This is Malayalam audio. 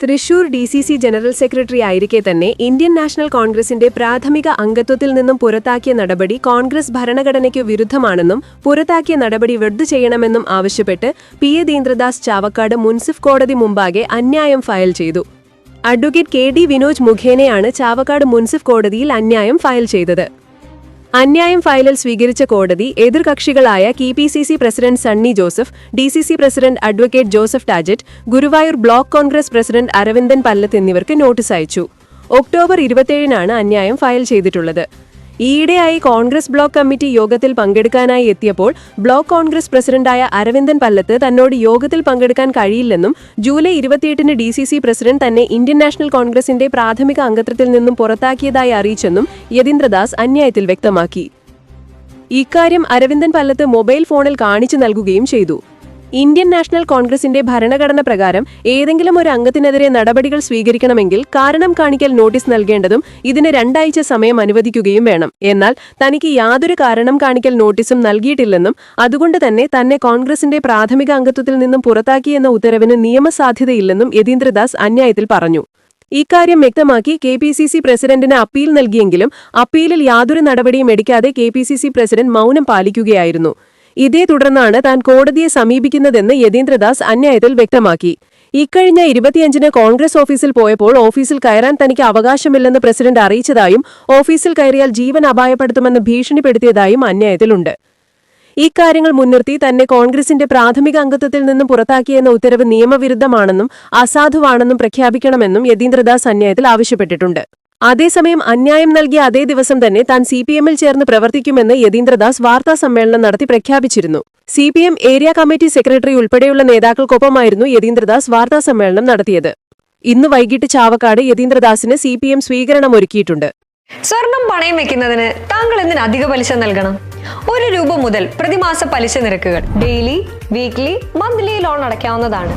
Thrissur D C C general secretary ആയിരിക്കെ തന്നെ ഇന്ത്യൻ നാഷണൽ കോൺഗ്രസിന്റെ പ്രാഥമിക അംഗത്വത്തിൽ നിന്നും പുറത്താക്കിയ നടപടി കോൺഗ്രസ് ഭരണഘടനയ്ക്കു വിരുദ്ധമാണെന്നും പുറത്താക്കിയ നടപടി റദ്ദു ചെയ്യണമെന്നും ആവശ്യപ്പെട്ട് പി എ ദീന്ദ്രദാസ് ചാവക്കാട് മുൻസിഫ് കോടതി മുമ്പാകെ അന്യായം ഫയൽ ചെയ്തു. അഡ്വക്കേറ്റ് കെ ഡി വിനോജ് മുഖേനയാണ് ചാവക്കാട് മുൻസിഫ് കോടതിയിൽ അന്യായം ഫയൽ ചെയ്തത്. അന്യായം ഫയലിൽ സ്വീകരിച്ച കോടതി എതിർകക്ഷികളായ K P C C president Sunny Joseph D C C president advocate Joseph Tajet Guruvayur block Congress president Aravindan Pallath എന്നിവർക്ക് നോട്ടീസ് അയച്ചു. ഒക്ടോബർ ഇരുപത്തിയേഴിനാണ് അന്യായം ഫയൽ ചെയ്തിട്ടുള്ളത്. ഈയിടെയായി കോൺഗ്രസ് ബ്ലോക്ക് കമ്മിറ്റി യോഗത്തിൽ പങ്കെടുക്കാനായി എത്തിയപ്പോൾ ബ്ലോക്ക് കോൺഗ്രസ് പ്രസിഡന്റായ അരവിന്ദൻ പല്ലത്ത് തന്നോട് യോഗത്തിൽ പങ്കെടുക്കാൻ കഴിയില്ലെന്നും ജൂലൈ ഇരുപത്തിയെട്ടിന് ഡി സി സി പ്രസിഡന്റ് തന്നെ ഇന്ത്യൻ നാഷണൽ കോൺഗ്രസിന്റെ പ്രാഥമിക അംഗത്വത്തിൽ നിന്നും പുറത്താക്കിയതായി അറിയിച്ചെന്നും യതീന്ദ്രദാസ് അന്യായത്തിൽ വ്യക്തമാക്കി. ഇക്കാര്യം അരവിന്ദൻ പല്ലത്ത് മൊബൈൽ ഫോണിൽ കാണിച്ചു നൽകുകയും ചെയ്തു. ഇന്ത്യൻ നാഷണൽ കോൺഗ്രസിന്റെ ഭരണഘടന പ്രകാരം ഏതെങ്കിലും ഒരു അംഗത്തിനെതിരെ നടപടികൾ സ്വീകരിക്കണമെങ്കിൽ കാരണം കാണിക്കൽ നോട്ടീസ് നൽകേണ്ടതും ഇതിന് രണ്ടാഴ്ച സമയം അനുവദിക്കുകയും വേണം. എന്നാൽ തനിക്ക് യാതൊരു കാരണം കാണിക്കൽ നോട്ടീസും നൽകിയിട്ടില്ലെന്നും അതുകൊണ്ട് തന്നെ തന്നെ കോൺഗ്രസിന്റെ പ്രാഥമിക അംഗത്വത്തിൽ നിന്നും പുറത്താക്കിയെന്ന ഉത്തരവിന് നിയമസാധ്യതയില്ലെന്നും യതീന്ദ്രദാസ് അന്യായത്തിൽ പറഞ്ഞു. ഇക്കാര്യം വ്യക്തമാക്കി കെ പി സി സി പ്രസിഡന്റിന് അപ്പീൽ നൽകിയെങ്കിലും അപ്പീലിൽ യാതൊരു നടപടിയും എടുക്കാതെ K P C C president മൗനം പാലിക്കുകയായിരുന്നു. ഇതേ തുടർന്നാണ് താൻ കോടതിയെ സമീപിക്കുന്നതെന്ന് യതീന്ദ്രദാസ് അന്യായത്തിൽ വ്യക്തമാക്കി. ഇക്കഴിഞ്ഞ ഇരുപത്തിയഞ്ചിന് കോൺഗ്രസ് ഓഫീസിൽ പോയപ്പോൾ ഓഫീസിൽ കയറാൻ തനിക്ക് അവകാശമില്ലെന്ന് പ്രസിഡന്റ് അറിയിച്ചതായും ഓഫീസിൽ കയറിയാൽ ജീവൻ അപായപ്പെടുത്തുമെന്ന് ഭീഷണിപ്പെടുത്തിയതായും അന്യായത്തിലുണ്ട്. ഇക്കാര്യങ്ങൾ മുൻനിർത്തി തന്നെ കോൺഗ്രസിന്റെ പ്രാഥമിക അംഗത്വത്തിൽ നിന്നും പുറത്താക്കിയെന്ന ഉത്തരവ് നിയമവിരുദ്ധമാണെന്നും അസാധുവാണെന്നും പ്രഖ്യാപിക്കണമെന്നും യതീന്ദ്രദാസ് അന്യായത്തിൽ ആവശ്യപ്പെട്ടിട്ടുണ്ട്. അതേസമയം അന്യായം നൽകിയ അതേ ദിവസം തന്നെ താൻ സി പി എമ്മിൽ ചേർന്ന് പ്രവർത്തിക്കുമെന്ന് യതീന്ദ്രദാസ് വാർത്താ സമ്മേളനം നടത്തി പ്രഖ്യാപിച്ചിരുന്നു. C P M area committee secretary ഉൾപ്പെടെയുള്ള നേതാക്കൾക്കൊപ്പമായിരുന്നു യതീന്ദ്രദാസ് വാർത്താ സമ്മേളനം നടത്തിയത്. ഇന്ന് വൈകിട്ട് ചാവക്കാട് യതീന്ദ്രദാസിന് സി പി എം സ്വീകരണം ഒരുക്കിയിട്ടുണ്ട്. സ്വർണം പണയം വെക്കുന്നതിന് താങ്കൾ എന്തിന് അധിക പലിശ നൽകണം? ഒരു രൂപ മുതൽ പ്രതിമാസ പലിശ നിരക്കുകൾ ഡെയിലി വീക്ക്ലി മന്ത്ലി ലോൺ അടയ്ക്കാവുന്നതാണ്.